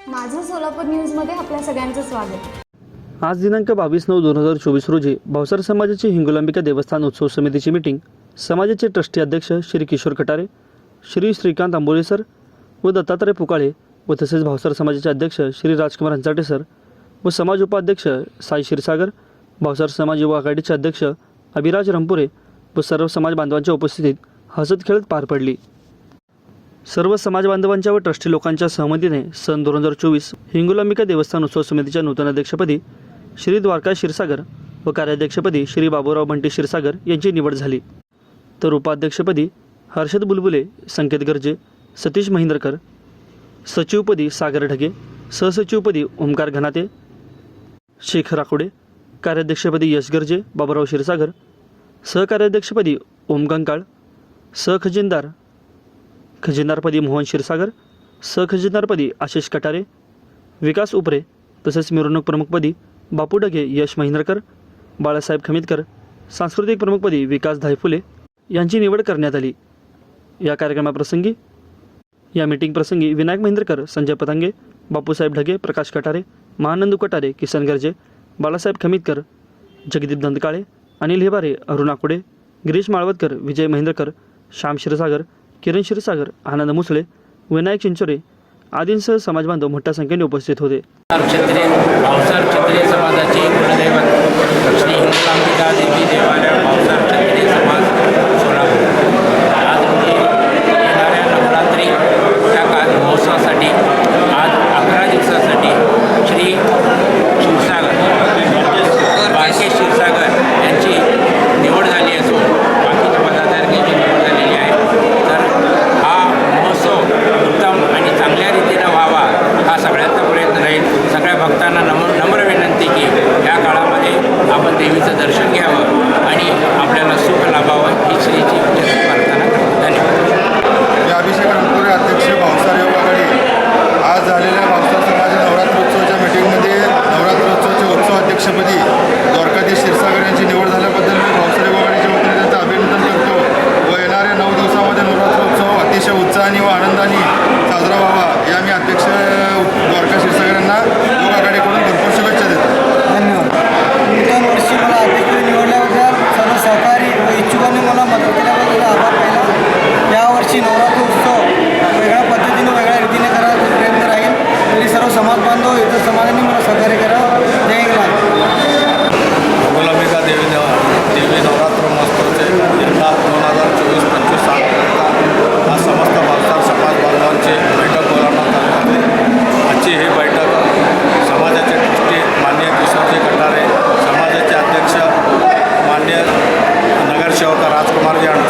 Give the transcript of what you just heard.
सोलापूर न्यूजमध्ये आपल्या सगळ्यांचं स्वागत. आज दिनांक बावीस नऊ दोन हजार चोवीस रोजी भावसार समाजाची हिंगोलांबिका देवस्थान उत्सव समितीची मीटिंग समाजाचे ट्रस्टी अध्यक्ष श्री किशोर कटारे श्री श्रीकांत आंबोले सर व दत्तात्रय पुकाळे व तसेच भावसार समाजाचे अध्यक्ष श्री राजकुमार हंचाटे सर व समाज उपाध्यक्ष साई क्षीरसागर भावसार समाज युवा आघाडीचे अध्यक्ष अभिराज रंपुरे व सर्व समाज बांधवांच्या उपस्थितीत हसत खेळत पार पडली. सर्व समाज बांधवांच्या व ट्रस्टी लोकांच्या सहमतीने सन दोन हजार चोवीस हिंगोलांबिका देवस्थान उत्सव समितीच्या नूतन अध्यक्षपदी श्री द्वारका क्षीरसागर व कार्याध्यक्षपदी श्री बाबूराव बंटी क्षीरसागर यांची निवड झाली. तर उपाध्यक्षपदी हर्षद बुलबुले संकेत गर्जे सतीश महिंद्रकर सचिवपदी सागर ढगे सहसचिवपदी ओंकार घनाते शेख राकोडे कार्याध्यक्षपदी यश गर्जे बाबूराव क्षीरसागर सहकार्याध्यक्षपदी ओम गंकाळ सहखजिनदार खजिनारपदी मोहन क्षीरसागर सहखजिनारपदी आशिष कटारे विकास उपरे तसेच मिरवणूक प्रमुखपदी बापू डगे यश महिंद्रकर बाळासाहेब खमितकर सांस्कृतिक प्रमुखपदी विकास धायफुले यांची निवड करण्यात आली. या कार्यक्रमाप्रसंगी या मीटिंग प्रसंगी विनायक महिंद्रकर संजय पतंगे बापूसाहेब ढगे प्रकाश कटारे महानंदू कटारे किसन गर्जे बाळासाहेब खमितकर जगदीप दंतकाळे अनिल हेबारे अरुण आकुडे गिरीश माळवतकर विजय महेंद्रकर श्याम क्षीरसागर किरण क्षीरसागर आनंद मुसळे विनायक चिंचोरे आदींसह समाजबांधव मोठ्या संख्येने उपस्थित होते. क्षत्रिय भावसार क्षत्रिय समाजाचे कुलदैवत श्री हिंगलांबिका देवी देवालय भावसार क्षत्रिय समाज सोलापूर आज रोजी येणाऱ्या नवरात्री या काळ महोत्सवासाठी आज अकरा दिवसासाठी श्री क्षीरसागर बाळके क्षीरसागर यांची निवड झाली असून बाकीच्या पदाधिकाऱ्यांची निवड झालेली आहे तर हा महोत्सव उत्तम आणि चांगल्या रीतीनं व्हावा हा सगळ्यांचा प्रयत्न राहील सगळ्या भक्तांना नम नम्र विनंती की या काळामध्ये आपण देवीचं दर्शन घ्यावं आणि आपल्याला सुख लाभावं ही श्रीची प्रार्थना करतो धन्यवाद मी अभिषेक रंगपुरे अध्यक्ष भावसार योग आघाडी आज झालेल्या भावसार समाज नवरात्रोत्सवाच्या मीटिंगमध्ये नवरात्रोत्सवाच्या उत्सव अध्यक्षपदी द्वारकाधीश क्षीरसागर यांची निवड झाल्याबद्दल मी भावसार योग आघाडीच्या वतीने त्यांचं अभिनंदन करतो. व येणाऱ्या नऊ दिवसामध्ये नवरात्रोत्सव अतिशय उत्साहाने व आनंदाने साजरा व्हावा. या मी अध्यक्ष द्वारका क्षीरसागर यांना योग आघाडीकडून भरपूर शुभेच्छा देतो. धन्यवाद. नूतन वर्षी मला अध्यक्ष निवडल्याबद्दल सर्व सहकारी व इच्छुकांनी मला मदत केल्याबद्दल आभार पहिला. यावर्षी नवरात्र उत्सव वेगळ्या पद्धतीने वेगळ्या रीतीने करायचा प्रयत्न राहील. तरी सर्व समाज बांधव इतर समाजाने मला सहकार्य करा മറിഞ്ഞാണ്